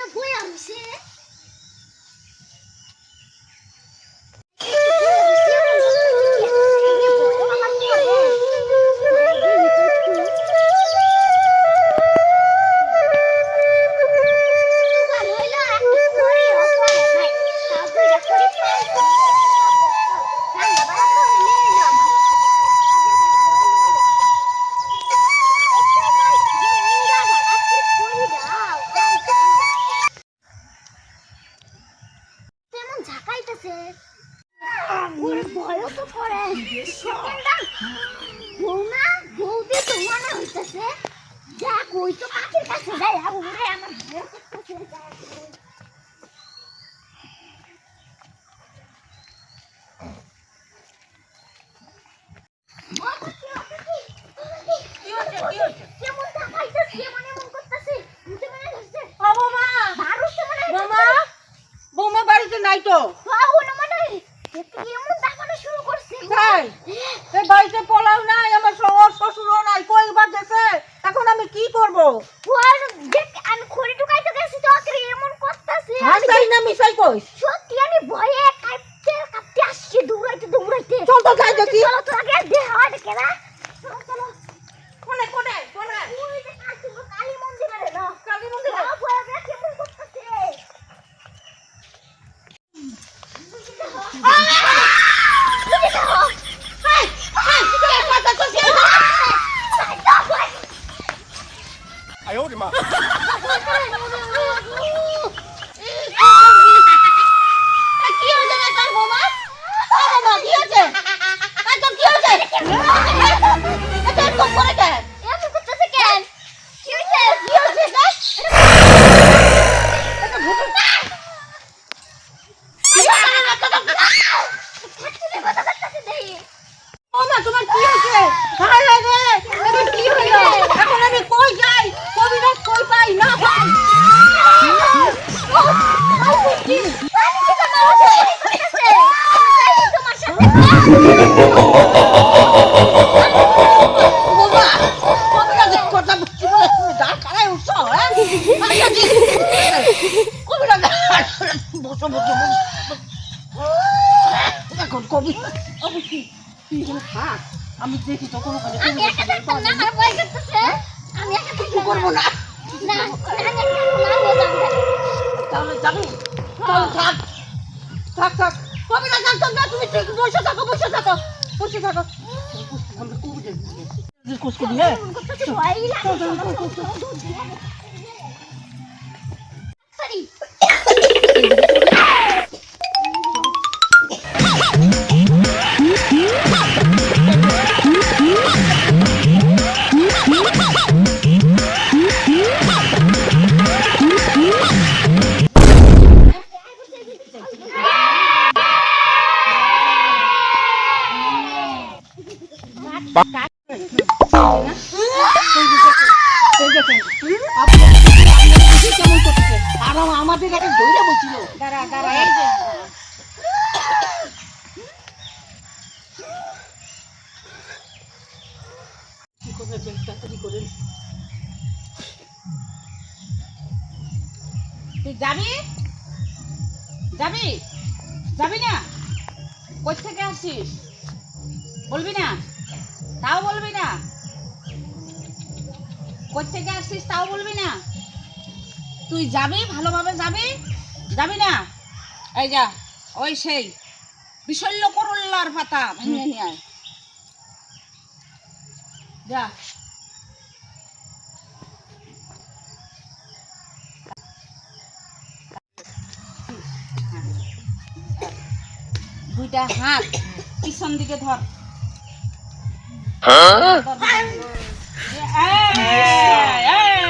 না বই আনছে। তেমন হইতেছে যাক ওই তো পাখির কাছে যাই ওরে আমার নাই তো। মনে এমন তাই এই বাড়িতে পোলাও নাই আমার সবার শ্বশুরও নাই কয়েকবার গেছে। এখন আমি কি করব? ওর আমি খড়ি গেছি তো ওকে এমন আর হাসাই না মিশাই কইস। সত্যি আমি ভয়ে কাঁপতে কাঁপতে আসছি দৌড়াইতে দৌড়াইতে। চল তো যাই দেখি। আমি দেখি তখন আমি একা থাকতাম না। আমার ভয় করতেছে আমি একা কিছু থাকতাম না থাক থাক। কবি না জানতাম না তুমি ঠিক বসে থাকো বসে থাকো বসে থাকো। আমরা তুই যাবি? থেকে আসছিস বলবি না? তাও বলবি না? কোথ থেকে আসছিস তাও বলবি না? তুই যাবি? ভালোভাবে যাবি? যাবি না? এই যা, ওই সেই বিশল্য করল্লার পাতা ভেঙে নিয়ে যা। দুইটা হাত পিছন দিকে ধর। ধর, ধর। এই, এই।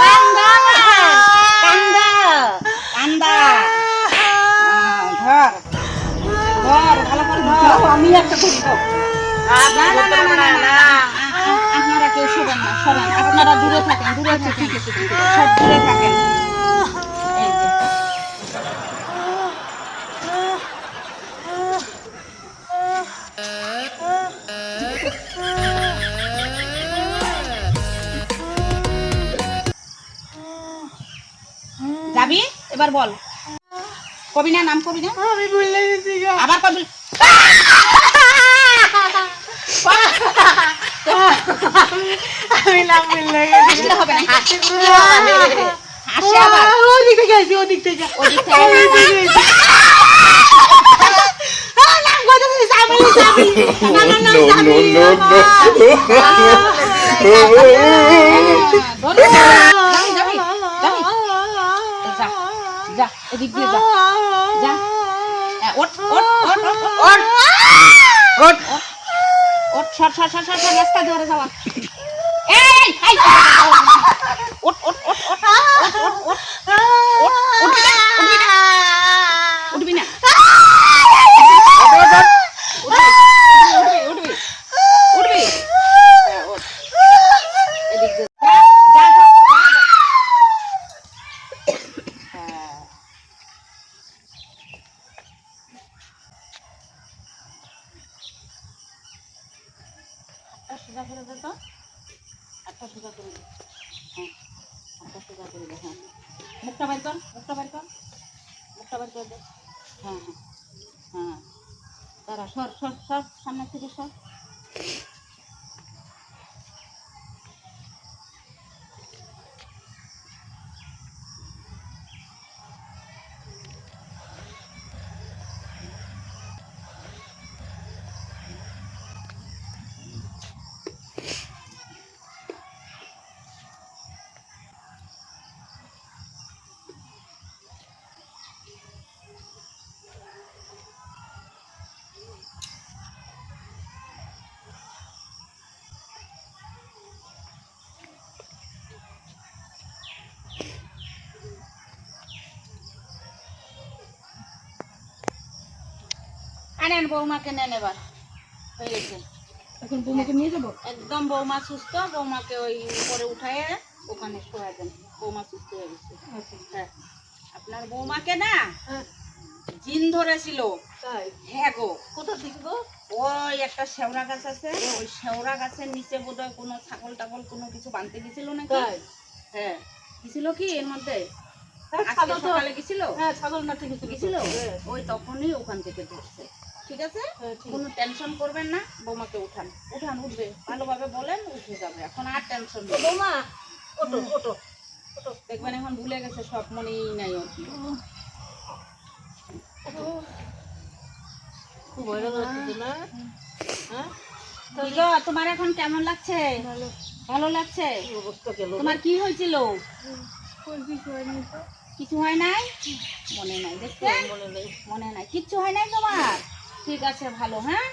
কান্দা কান্দা কান্দা ধর ধর ভালো করে ধর একটা ধরি ধর না না না না না না আপনারা কেউ সরেন না সরেন। আপনারা দূরে থাকেন দূরে থাকেন। সব দূরে থাকেন। যাবি? এবার বল। কবি না নাম কবি না? আমি ভুলে গেছি আবার কবি আমি ভুলে হাসলে হবে না হাসি হাসি আবার। ওদিক থেকে আসি ওদিক থেকে। ওদিক থেকে এদিক দিয়ে যা। যা। হ্যাঁ, ওঠ, ওঠ, ওঠ, ওঠ, ওঠ, সর, সর, সর, রাস্তা ধরে যাওয়া। এই, ওঠ, ওঠ, ওঠ। ওঠ, উঠবি না, উঠবি না, উঠবি না। উঠবি, উঠবি, উঠবি, উঠবি। হ্যাঁ, ওঠ। এদিক দিয়ে যা, যা, যা, যা, যা। হ্যাঁ। হাতটা সোজা করে দে তো। হাতটা সোজা করে দে। হ্যাঁ, হাতটা সোজা করে দে, হ্যাঁ। মুখটা বের কর, মুখটা বের কর। মুখটা বের করে। হ্যাঁ, হ্যাঁ, হ্যাঁ। তারা সর, সর, সর, সামনে থেকে সর। আনেন বৌমাকে নেন এবার। হয়ে গেছে। এখন বৌমাকে নিয়ে যাব? একদম বৌমা সুস্থ বৌমাকে ওই উপরে উঠায় ওখানে শোয়া দেন। বৌমা সুস্থ হয়ে গেছে। হ্যাঁ। আপনার বৌমাকে না জিন ধরেছিল। হ্যাঁ গো। কোথা থেকে গো? ওই একটা শেওড়া গাছ আছে। ওই শেওড়া গাছের নিচে বোধহয় কোনো ছাগল টাগল কোনো কিছু বানতে গেছিল নাকি? হ্যাঁ। গেছিল কি এর মধ্যে? হ্যাঁ, ছাগল তো গেছিল? হ্যাঁ ছাগল নাচতে গেছিল? হ্যাঁ, ওই তখনই ওখান থেকে ধরছে। ঠিক আছে? হ্যাঁ, কোনো টেনশন করবেন না। বৌমাকে উঠান। উঠান উঠবে। ভালোভাবে বলেন উঠে যাবে। এখন আর টেনশন নেই। বৌমা ওটো ওটো দেখবেন এখন ভুলে গেছে সব মনেই নাই কি না? হ্যাঁ? তোমার এখন কেমন লাগছে? ভালো। লাগছে? তোমার কি হয়েছিল? কিছু হয় নাই? মনে নাই মনে মনে নাই। কিচ্ছু হয় নাই তোমার? ঠিক আছে, ভালো হ্যাঁ?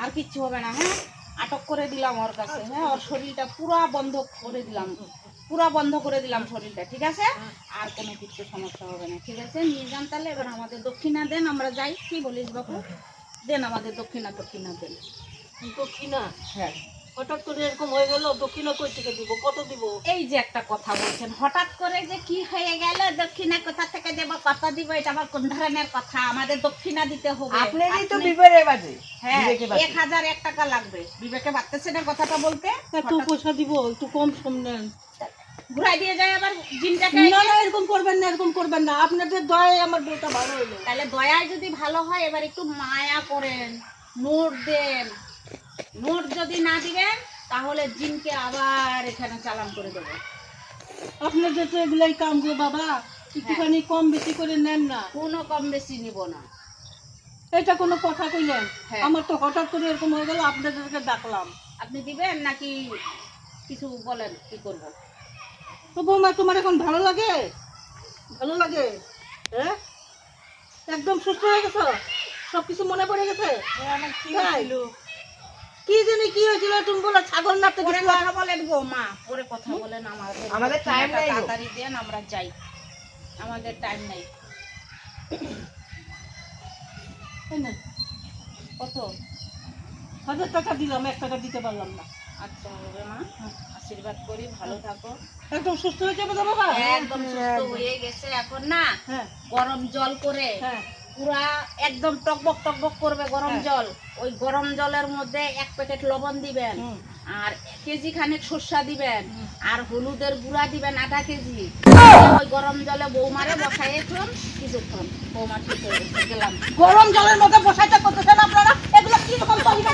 আর কিচ্ছু হবে না হ্যাঁ? আটক করে দিলাম ওর কাছে হ্যাঁ? ওর শরীরটা পুরা বন্ধ করে দিলাম, পুরা বন্ধ করে দিলাম শরীরটা, ঠিক আছে? আর কোনো কিছু সমস্যা হবে না। ঠিক আছে? নিয়ে যান তাহলে এবার আমাদের দক্ষিণা দেন আমরা যাই। কি বলিস বাবু দেন আমাদের দক্ষিণা দক্ষিণা দেন। দক্ষিণা? হ্যাঁ। হঠাৎ করে এরকম হয়ে গেল দক্ষিণা কই থেকে দিব? কত দিব? এই যে একটা কথা বলছেন হঠাৎ করে যে কি হয়ে গেল দক্ষিণা কোথা থেকে দেবো কত দিব এটা আবার কোন ধরনের কথা? আমাদের দক্ষিণা দিতে হবে। আপনারই তো আপনি- বিপদে বাজে। হ্যাঁ এক হাজার এক টাকা লাগবে। বিবেকে পারতেছে না কথাটা বলতে? একটু পয়সা দিব একটু কম সম নেন ঘুরাই দিয়ে যায় আবার জিনটাকে না না এরকম করবেন না এরকম করবেন না। আপনাদের দয়ায় আমার বউটা ভালো হইল। তাহলে দয়ায় যদি ভালো হয় এবার একটু মায়া করেন নোট দেন। নোট যদি না দিবেন তাহলে জিনকে আবার এখানে চালান করে দেবো আপনাদের তো এগুলাই কাম গো বাবা। একটুখানি কম বেশি করে নেন না। কোনো কম বেশি নিব না। এটা কোনো কথা কইলেন? হ্যাঁ। আমার তো হঠাৎ করে এরকম হয়ে গেল আপনাদেরকে ডাকলাম। আপনি দিবেন নাকি কিছু বলেন কি করব? তো বৌমা তোমার এখন ভালো লাগে? ভালো লাগে? হ্যাঁ একদম সুস্থ হয়ে গেছো? সব কিছু মনে পড়ে গেছে? কি জানি কি হয়েছিল তুমি বলো ছাগল কথা বলেন গো মা। পরে কথা বলেন আমাদের দক্ষিণাটা তাড়াতাড়ি দেন আমরা যাই। আমাদের টাইম নেই। কত? হাজার টাকা দিলাম এক টাকা দিতে পারলাম না। আচ্ছা হবে মা। আশীর্বাদ করি ভালো থাকো। একদম সুস্থ হয়ে যাবে তো বাবা? একদম সুস্থ হয়ে গেছে এখন না। হ্যাঁ। গরম জল করে হ্যাঁ। পুরা একদম টকবক টকবক করবে গরম হ্যাঁ। জল। ওই গরম জলের মধ্যে এক প্যাকেট লবণ দিবেন। আর কেজি খানেক সর্ষা দিবেন। আর হলুদের গুঁড়া দিবেন আধা কেজি। ওই গরম জলে বৌমারে বসাই এখন। কিছুক্ষণ বৌমা ঠিক হয়ে গেলাম। গরম জলের মধ্যে বসাইতে করতেছেন আপনারা? এগুলো কি রকম তরিকা